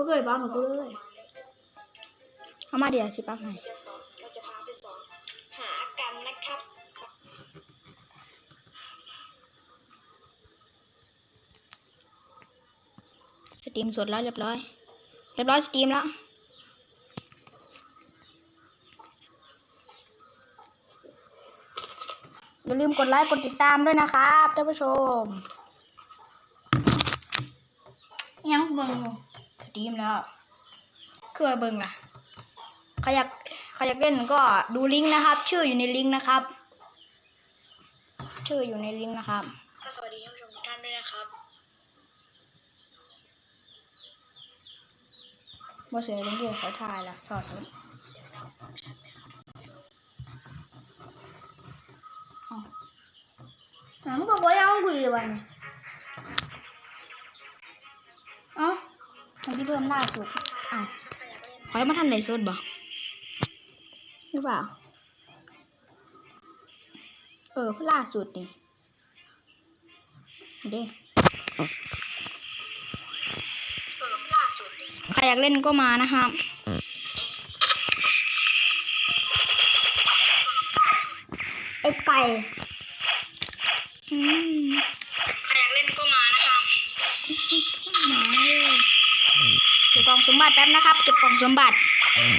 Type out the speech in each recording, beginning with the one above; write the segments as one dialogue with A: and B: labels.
A: บ่เคยบ้าเหมือนกูเลย
B: เอามาเดี๋ยวสิปั๊บให้
C: เราจะพาไปสอนหากันนะครับ
B: สตรีมสดแล้วเรียบร้อย เรียบร้อยสตรีมแล้วอย่าลืมกดไลค์กดติดตามด้วยนะครับท่านผู้ชมยังเบิ่งอยู่ส ตรีมแล้วคือว่าเบิ่งล่ะใครอยากใครอยากเล่นก็ดูลิงก์นะครับ ชื่ออยู่ในลิงก์นะครับ ชื่ออยู่ในลิงก์นะครับ
C: ก็สวัสดีท่านผู้ชมทุกท่านด้วยนะครับ
B: บ่เสือเล่นเดียวเขาทายละสอดสดเอา
A: หนังก็บ่ยังคุยเลยวันนี้
B: มันที่เพิ่มล่าสุดอ้าวขอให้มาทันไหนสุดบ่หรือเปล่า เออเพิ่งล่าสุดนี่เด้
C: เออล่าสุดนี้
B: ใครอยากเล่นก็มานะครับ
A: ไอ้ไก่
B: อืม
C: มบั
B: ติแป๊บนะครับ เก็บกล่องสมบัติ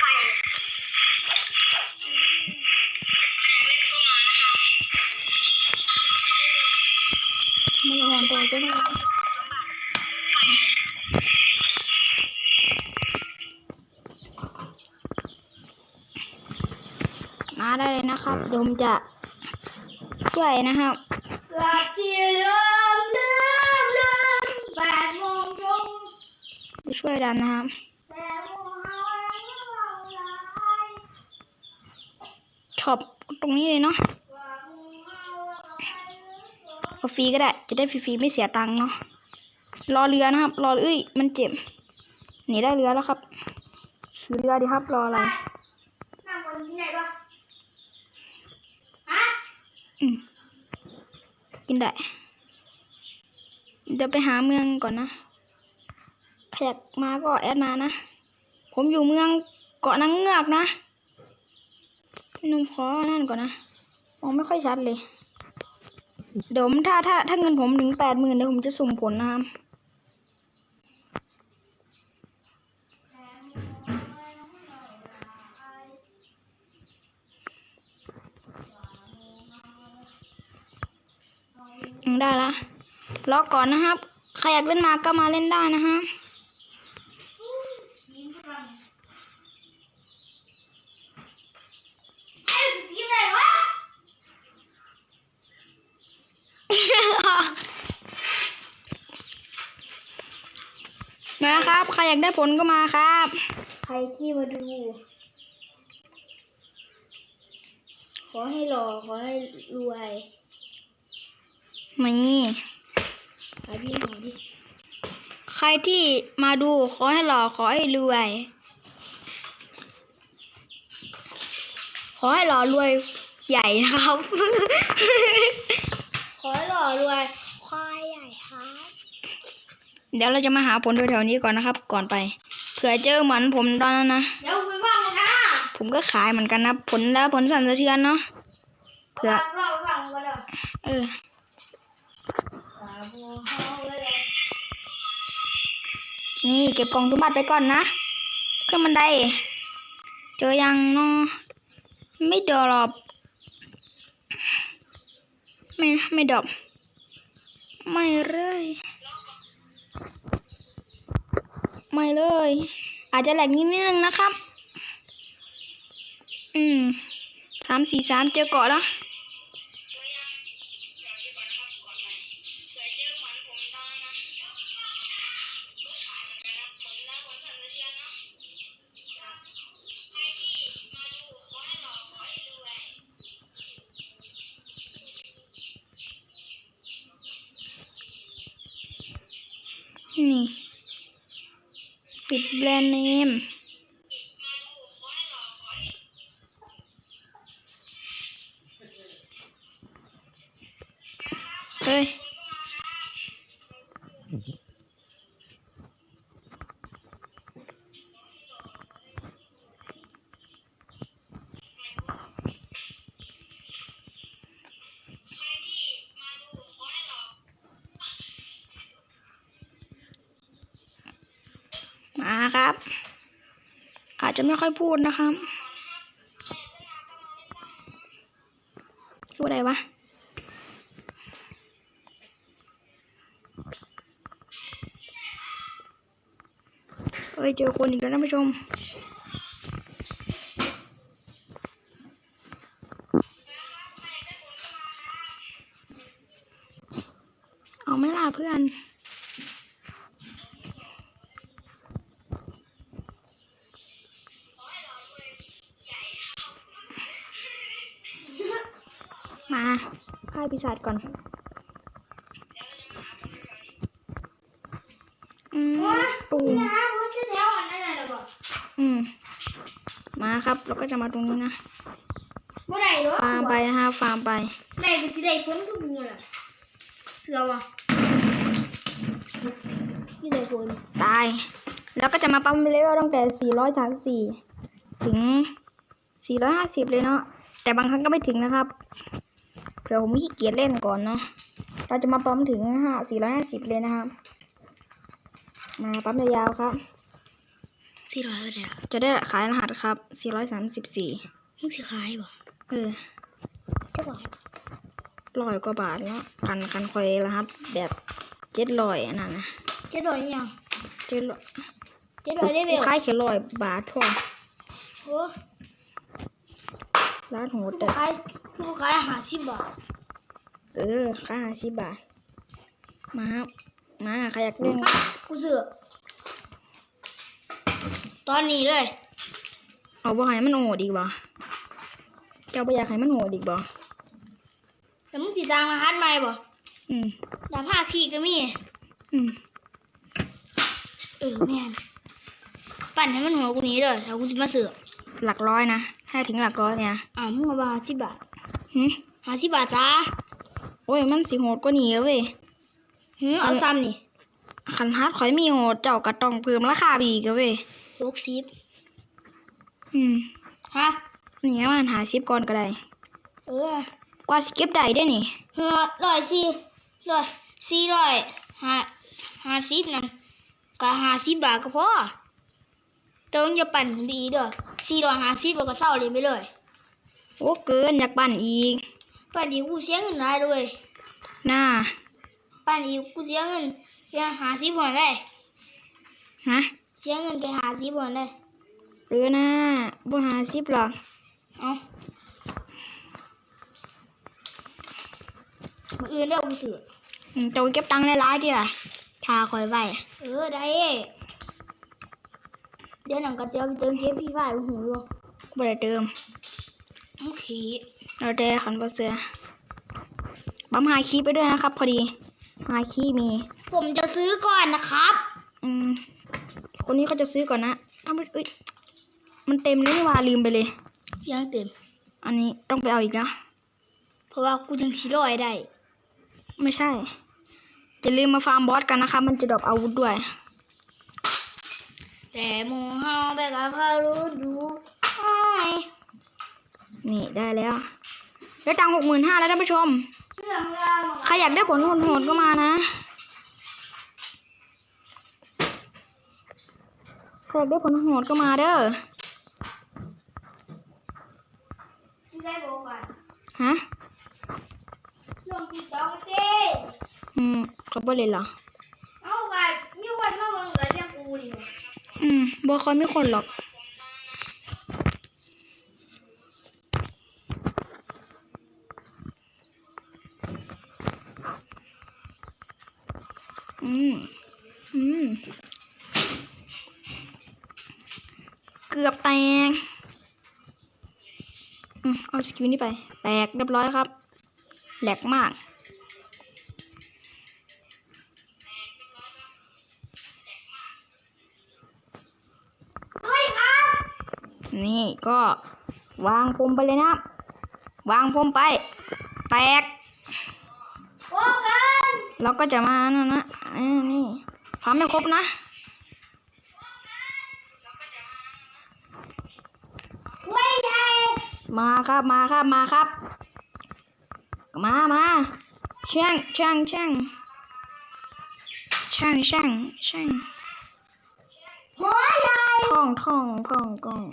C: ไก่
B: มันระวังตัวใช่ไหมมาได้เลยนะครับ ดมจะช่วยนะครับ
A: เกือบที่เริ่มเริ่มเริ่มแปดโมงตรง
B: ไป ช่วยดันนะครับ
A: แปดโมงเฮาแล้วก็เมาหลาย
B: ช็อปตรงนี้เลยเนาะ
A: กว่าโมงเฮาแล้วก็ไปเรื่อยๆ
B: เอาฟรีก็ได้ จะได้ฟรีๆไม่เสียตังค์เนาะ รอเรือนะครับ รอเอ้ย มันเจ็บ หนีได้เรือแล้วครับขี่เรือดีครับ รออะไร
A: นั่งบนที่ไหนปะฮะ
B: อืมกินได้ เดี๋ยวไปหาเมืองก่อนนะ ใครอยากมาก็แอดมานะ ผมอยู่เมืองเกาะนางเงือกนะนุ่มขอนั่นก่อนนะมองไม่ค่อยชัดเลย เดี๋ยวผมถ้าถ้าถ้าเงินผมถึงแปดหมื่นเดี๋ยวผมจะสุ่มผลนะครับได้ละรอก่อนนะครับ ใครอยากเล่นมาก็มาเล่นได้นะฮะ
A: ยิ้มไปก่อนเอ้ยยิ้มไหนวะ
B: มาครับใครอยากได้ผลก็มาครับ
A: ใครที่มาดู ขอให้หล่อขอให้รวย
B: มี
A: ขายพี่หน่อยดิ
B: ใครที่มาดูขอให้หล่อขอให้รวย ขอให้หล่อรวยใหญ่นะครับ
A: ขอให้หล่อรวยควายใหญ่ครับ
B: เดี๋ยวเราจะมาหาผลแถวๆนี้ก่อนนะครับ ก่อนไปเผื่อเจอเหมือนผมตอนนั้นนะ
A: เดี๋ยวไปฟังกันนะ
B: ผมก็ขายเหมือนกันนะผลแล้วผลสั่นสะเทือนเนาะเผื่อ
A: ฟังเราฟังกันเด้อ
B: เออ
A: ตาบัวเฮาเลย
B: นี่เก็บกล่องสมบัติไปก่อนนะขึ้นบันได เจอยังเนาะไม่ดรอปไม่ไม่ดรอปไม่เลย ไม่เลย อาจจะแหลกนิดนึงนะครับ อืมสามสี่สามเจอเกาะแล้ว ปิดแบรนด์เนมเฮ้ย มา ครับ อาจจะไม่ค่อยพูดนะครับคืออะไรวะเอ้ยเจอคนอีกแล้วท่านผู้ชมเอาไม่ล่ะเพื่อน มาพ่ายปีศาจก่อน อืมตูม
A: นะมันจะแถวอันนั้นน่ะบอก
B: อืม มาครับ เราก็จะมาตรงนี้นะ
A: บ่ได้หรอ
B: ฟาร์มไปนะฮะฟาร์มไป
A: ได้ก็สิได้ผลก็บูล่ะเสือว่ะนี่ได้ผล
B: ตาย แล้วก็จะมาปั๊มเลเวลตั้งแต่ 434 ถึง 450 เลยเนาะแต่บางครั้งก็ไม่ถึงนะครับเผื่อผมขี้เกียจเล่นก่อนเนาะเราจะมาปั๊มถึง5 450เลยนะครับ มาปั๊มยาวๆครับ
A: สี่ร้อยก็ได้
B: จะได้ขายรหัสครับ434
A: มึงสิขายบ่
B: เออ
A: เจ้าบ่
B: ร้อยกว่าบาทเนาะคันคันคอยรหัสแบบเจ็ดร้อยอันนั้นนะ
A: เจ็ดร้อยยัง
B: เจ็ดร้อย
A: เจ็ดร้อยได้เบล
B: ขายแค่ร้อยบาทพอ
A: โอ้
B: ร้านโหด
A: กู
B: แต่
A: ขาย กูขายหาสิบบาท
B: เออค่าหาสิบบาท มาครับมาใครอยากเล่น
A: กูซื้อตอนนี้เลย
B: เอาบ่ให้มันโหดอีกบ่เจ้าบ่อยากให้มันโหดอีกบ่
A: แล้วมึงสิสร้างรหัสใหม่บ่
B: อืม
A: ดาผ้าขี้ก็มี
B: อืม
A: เออแม่นปั่นให้มันหัวกูนี้เด้อแล้วกูสิมาซื้อ
B: หลักร้อยนะ ให้ถึงหลักร้อยเนี่ย
A: อ้ามึงเอาบาสิบบาท
B: หึ
A: ห้าสิบบาทจ้า
B: โอ้ยมันสิโหดกว่านี้เว้ย
A: หือเอาซ้ำนี่
B: คันฮัดข่อยมีโหดเจ้าก็ต้องเพิ่มราคาไปอีกเว้ย
A: หกสิบ
B: อืม
A: ฮะ
B: นี่มันหาสิบก่อนก็ได้
A: เออก
B: ว่าสิเก็บได้ได้นี่
A: เฮือร้อยสี่ร้อยสี่ร้อยห้าห้าสิบนั่นก็ห้าสิบบาทก็พอแต่มึงอย่าปั่นผมดีเด้อสี่ร้อยห้าสิบแล้วก็เศร้าเลยไปเลย
B: โอ้เกินอยากปั่นอีก
A: ปั่นอีกกูเสียเงินหลายด้วย
B: น่า
A: ปั่นอีกกูเสียเงินเสียห้าสิบหัวได้
B: ฮะ
A: เสียเงินแค่ห้าสิบหัวได้
B: เออน่าบ่หาสิบหรอก
A: เอามืออื่นเด้อกูซื้อ
B: อืมเจ้าเก็บตังค์ในร้ายๆดิล่ะทาคอยไว้
A: เออได้เดี๋ยวหนังกระเจียวไปเติมเจฟพี่ฝ่ายหูอยู่
B: บ่ได้เติม
A: โอเค
B: เราแต่ขันบ่เสือบัมหาคีย์ไปด้วยนะครับ พอดี หาคีย์มี
A: ผมจะซื้อก่อนนะครับ
B: อืมคนนี้เขาจะซื้อก่อนนะถ้าไม่เอ้ยมันเต็มเลยนี่หว่าลืมไปเลย
A: ยังเต็ม
B: อันนี้ต้องไปเอาอีกแล้ว
A: เพราะว่ากูยังชิลอยได้
B: ไม่ใช่อย่าลืมมาฟาร์มบอสกันนะคะ มันจะดรอปอาวุธด้วย
A: แต่หมูเฮาไปกับพารู้ดูไอ้
B: นี่ได้แล้วได้ตังหกหมื่นห้าแล้วท่านผู้ชม
A: เรื่องราว
B: ใครอยากได้ผลโหดๆก็มานะใครอยากได้ผลโหดก็มาเด้อ
A: ไม่ใช่โบกัน
B: ฮะ
A: ลงติ๊กต็อกเต้
B: อืมเขาบ่เลยเหรอ
A: เอากันมีคนมาเบิ่งกับเจ้ากูดิ
B: อืมบ่ค่อยไม่คนหรอก มอืมเกือบแตกอืมเอาสกิลนี้ไป แตกเรียบร้อยครับ แหลกมาก
A: เฮ้ยครับ
B: นี่ก็วางพรมไปเลยนะ วางพรมไป แตก
A: โอ้กัน
B: เราก็จะมานะนะอ่า นี่ฟาร์มไม่ครบนะ
A: เว้ยใหญ่
B: มาครับมาครับมาครับ มามาแช่งแช่งแช่งแช่งแช่งแช่ง
A: พ
B: ท่องท่องท่องกล้อง